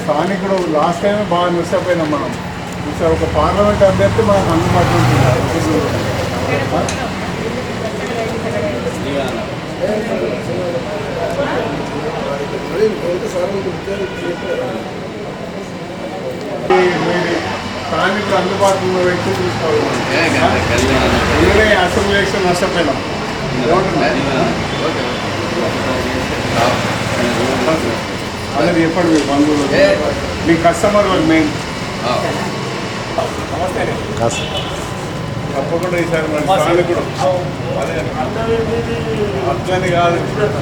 స్థానికుడు last time బాగా miss అయిపోయినాం మనం. ఒక పార్లమెంట్ అభ్యర్థి మనకు అందుబాటులో స్థానికుడు అందుబాటులో ఉన్న వ్యక్తి చూసుకోవాలి ఎందుకంటే అసెంబ్లీ ఎలక్షన్ నష్టపోయినాం. అలాగే చెప్పండి మీ బంధువులు. మీ కస్టమర్ వాళ్ళు మెయిన్ తప్పకుండా ఈసారి మన స్థానికుడు అదే అట్లని కాదు.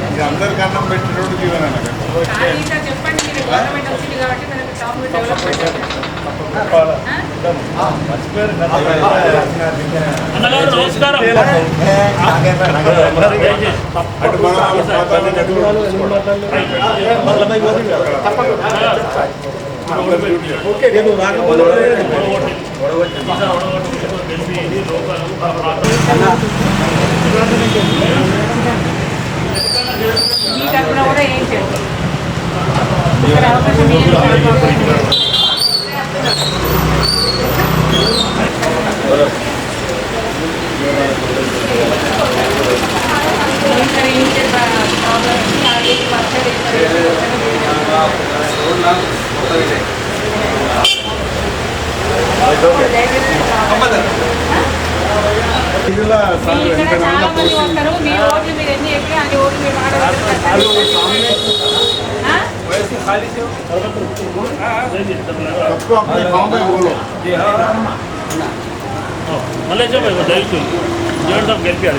ఇది అందరికి అన్నం పెట్టినోడు జీవన చెప్పండి అన్నగారు నమస్కారం అటు మన వాళ్ళ ఖాతాలో కట్టుకోవాలి. కూడా ఏం చేయాలి అవకాశం ఇదిలా సార్ ఎంత చాలా మంది వస్తారు మీ ఓట్లు మీరు ఎన్ని చెప్పినా అది ఓట్లు మీరు మళ్ళీ చెప్పాయి దయచేసి జీవనం గెలిపారు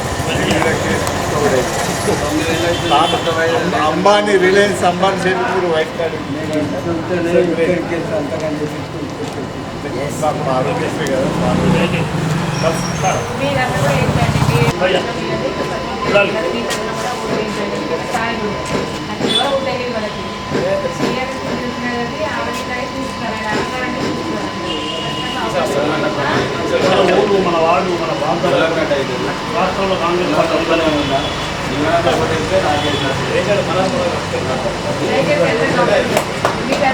అంబానీ రిలయన్స్ అంబానీ చేతి వైట్ కార్డు ఆరోగ్యశ్రీ కదా అది ఆకారాన్ని మన ఊరు మన ప్రాంతం రాష్ట్రంలో కాంగ్రెస్ పార్టీ అధికారంలో చూస్తున్నారు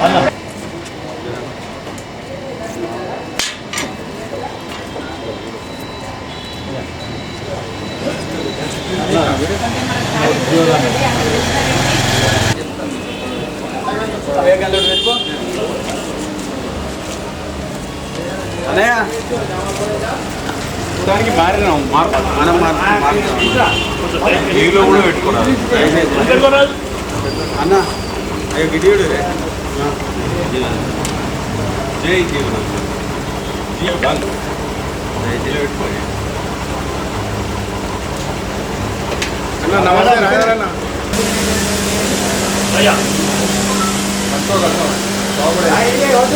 అన్నయ్య దానికి మారినాం మార్పు మనం మార్పు నీళ్ళు కూడా పెట్టుకోరాదు. అన్న అయ్యో గిడియుడు రే. జై జీవనం. అన్న నమస్తే నాగరన్న అయ్యా. మార్పు ఇది గంట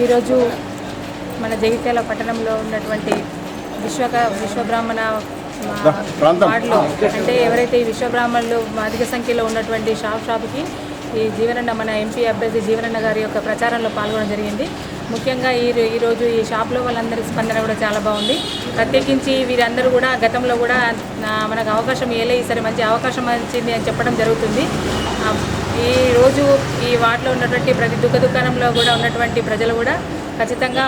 ఈరోజు మన జగిత్యాల పట్టణంలో ఉన్నటువంటి విశ్వక విశ్వబ్రాహ్మణ. వార్డులో. అంటే ఎవరైతే ఈ విశ్వబ్రాహ్మణులు అధిక సంఖ్యలో ఉన్నటువంటి షాప్ షాప్కి ఈ జీవనన్న మన ఎంపీ అభ్యర్థి జీవనన్న గారి యొక్క ప్రచారంలో పాల్గొనడం జరిగింది. ముఖ్యంగా ఈ ఈరోజు ఈ షాప్లో వాళ్ళందరి స్పందన కూడా చాలా బాగుంది. ప్రత్యేకించి వీరందరూ కూడా గతంలో కూడా మనకు అవకాశం ఏలే ఈసారి మంచి అవకాశం వచ్చింది అని చెప్పడం జరుగుతుంది. ఈ రోజు ఈ వార్డులో ఉన్నటువంటి ప్రతి దుఃఖ దుకాణంలో కూడా ఉన్నటువంటి ప్రజలు కూడా ఖచ్చితంగా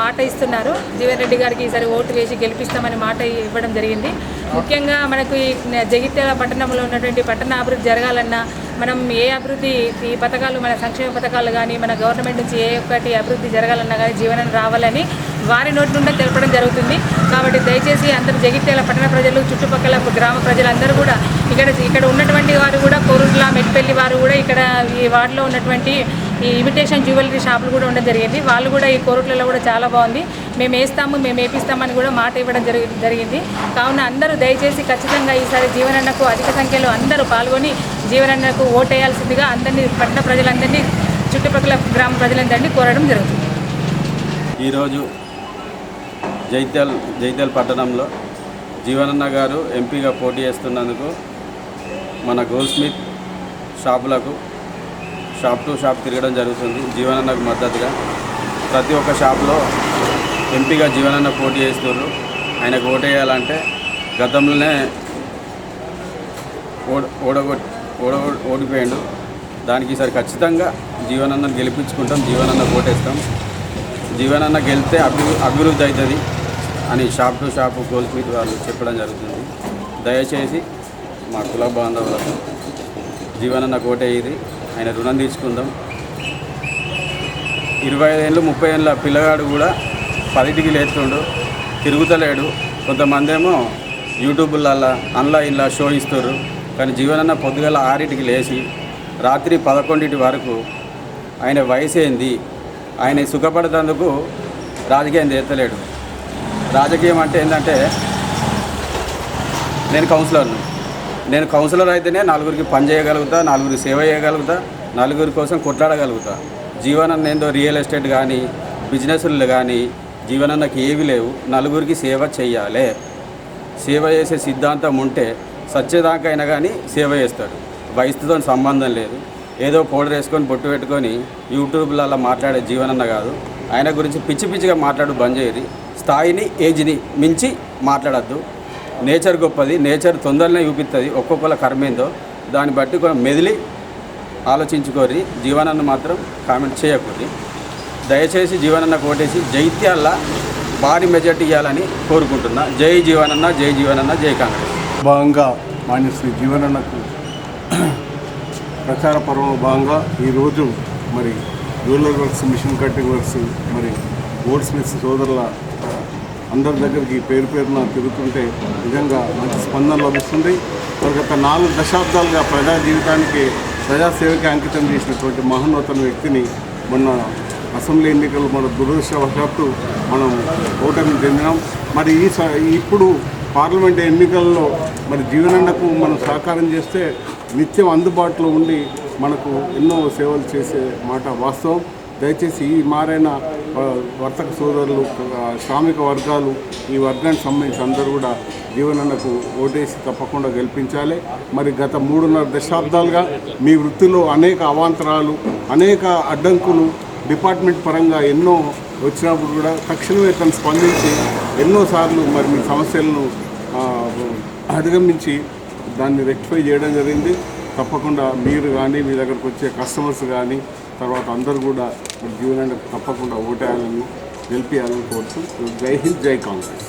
మాట ఇస్తున్నారు. జీవన్ రెడ్డి గారికి ఈసారి ఓటు వేసి గెలిపిస్తామని మాట ఇవ్వడం జరిగింది. ముఖ్యంగా మనకు ఈ జగిత్యాల పట్టణంలో ఉన్నటువంటి పట్టణ అభివృద్ధి జరగాలన్నా మనం ఏ అభివృద్ధి ఈ పథకాలు మన సంక్షేమ పథకాలు కానీ మన గవర్నమెంట్ నుంచి ఏ ఒక్కటి అభివృద్ధి జరగాలన్నా కానీ జీవనం రావాలని వారి నోటి నుండి తెలపడం జరుగుతుంది. కాబట్టి దయచేసి అందరు జగిత్యాల పట్టణ ప్రజలు చుట్టుపక్కల గ్రామ ప్రజలందరూ కూడా ఇక్కడ ఇక్కడ ఉన్నటువంటి వారు కూడా కోరుట్ల మెట్పల్లి వారు కూడా ఇక్కడ ఈ వార్డులో ఉన్నటువంటి ఈ ఇమిటేషన్ జ్యువెలరీ షాపులు కూడా ఉండడం జరిగింది. వాళ్ళు కూడా ఈ కోరుట్లలో కూడా చాలా బాగుంది. మేము వేస్తాము మేము వేపిస్తామని కూడా మాట ఇవ్వడం జరిగి జరిగింది. కావున అందరూ దయచేసి ఖచ్చితంగా ఈసారి జీవనన్నకు అధిక సంఖ్యలో అందరూ పాల్గొని జీవనన్నకు ఓటేయాల్సిందిగా అందరినీ పట్టణ ప్రజలందరినీ చుట్టుపక్కల గ్రామ ప్రజలందరినీ కోరడం జరుగుతుంది. ఈరోజు జైత్యాల్ జైత్యాల్ పట్టణంలో జీవనన్న గారు ఎంపీగా పోటీ చేస్తున్నందుకు మన గోల్డ్ స్మిత్ షాపులకు షాప్ టు షాప్ తిరగడం జరుగుతుంది. జీవనన్నకు మద్దతుగా ప్రతి ఒక్క షాప్లో ఎంపీగా జీవనన్న పోటీ చేస్తున్నారు ఆయనకు ఓటేయాలంటే గతంలోనే ఓడ ఓడగొట్ ఓడ ఓడిపోయాడు. దానికి ఈసారి ఖచ్చితంగా జీవనన్నను గెలిపించుకుంటాం. జీవనన్న ఓటేస్తాం. జీవనన్న గెలిస్తే అభివృద్ధి అభివృద్ధి అవుతుంది. అని shop to shop goldsmith వాళ్ళు చెప్పడం జరుగుతుంది. దయచేసి మా కుల బాంధవులకు జీవనన్న కోటేది ఆయన రుణం తీసుకుందాం. ఇరవై ఐదేళ్ళు ముప్పై ఏళ్ళ పిల్లగాడు కూడా పదిటికి లేస్తుండు తిరుగుతలేడు. కొంతమంది ఏమో యూట్యూబ్లల్లో ఆన్లైన్లో షో ఇస్తారు కానీ జీవనన్న పొద్దుగల ఆరింటికి లేచి రాత్రి పదకొండింటి వరకు ఆయన వయసు ఏంది ఆయన సుఖపడేందుకు రాజకీయం చేస్తలేడు. రాజకీయం అంటే ఏంటంటే నేను కౌన్సిలర్ను. నేను కౌన్సిలర్ అయితేనే నలుగురికి పని చేయగలుగుతా నలుగురికి సేవ చేయగలుగుతా నలుగురి కోసం కొట్లాడగలుగుతా. జీవనం ఏందో రియల్ ఎస్టేట్ కానీ బిజినెస్లు కానీ జీవనం నాకు ఏవి లేవు. నలుగురికి సేవ చేయాలి సేవ చేసే సిద్ధాంతం ఉంటే సత్యదాకైనా కానీ సేవ చేస్తాడు. వయసుతో సంబంధం లేదు. ఏదో పౌడర్ వేసుకొని బొట్టు పెట్టుకొని యూట్యూబ్లలో మాట్లాడే జీవనన్న కాదు. ఆయన గురించి పిచ్చి పిచ్చిగా మాట్లాడు బంద్ చేయరు స్థాయిని ఏజ్ని మించి మాట్లాడద్దు. నేచర్ గొప్పది నేచర్ తొందరనే చూపిస్తుంది ఒక్కొక్కల కర్మేందో దాన్ని బట్టి కూడా మెదిలి ఆలోచించుకోరి. జీవనాన్ని మాత్రం కామెంట్ చేయకూడదు. దయచేసి జీవనన్న కోటేసి జైత్యాల భారీ మెజార్టీ ఇవ్వాలని కోరుకుంటున్నా. జై జీవనన్న జై జీవనన్న జై కాంగ్రెస్. భాగంగా మాన్యశ్రీ జీవనన్నకు ప్రచార పర్వం భాగంగా ఈరోజు మరి rural works mission cutting works మరి గోల్డ్ స్మిత్స్ సోదరుల అందరి దగ్గరికి పేరు పేరున తిరుగుతుంటే నిజంగా మంచి స్పందన లభిస్తుంది. మరి గత నాలుగు దశాబ్దాలుగా ప్రజా జీవితానికి ప్రజాసేవకి అంకితం చేసినటువంటి మహోన్నతన వ్యక్తిని మొన్న అసెంబ్లీ ఎన్నికలు మన దురదృష్టవశాత్తు మనం ఓటమి చెందినాం. మరి ఈ ఇప్పుడు పార్లమెంట్ ఎన్నికల్లో మరి జీవనన్నకు మనం సహకారం చేస్తే నిత్యం అందుబాటులో ఉండి మనకు ఎన్నో సేవలు చేసే మాట వాస్తవం. దయచేసి ఈ మారైన వర్తక సోదరులు శ్రామిక వర్గాలు ఈ వర్గానికి సంబంధించి అందరూ కూడా జీవనన్నకు ఓటేసి తప్పకుండా గెలిపించాలి. మరి గత మూడున్నర దశాబ్దాలుగా మీ వృత్తిలో అనేక అవాంతరాలు అనేక అడ్డంకులు డిపార్ట్మెంట్ పరంగా ఎన్నో వచ్చినప్పుడు కూడా తక్షణమే తను స్పందించి ఎన్నోసార్లు మరి మీ సమస్యలను అధిగమించి దాన్ని రెక్టిఫై చేయడం జరిగింది. తప్పకుండా మీరు కానీ మీ దగ్గరకు వచ్చే కస్టమర్స్ కానీ తర్వాత అందరూ కూడా మీ జీవనానికి తప్పకుండా ఓటేయాలని గెలిపియాలని కోరుతూ జై హింద్ జై కాంగ్రెస్.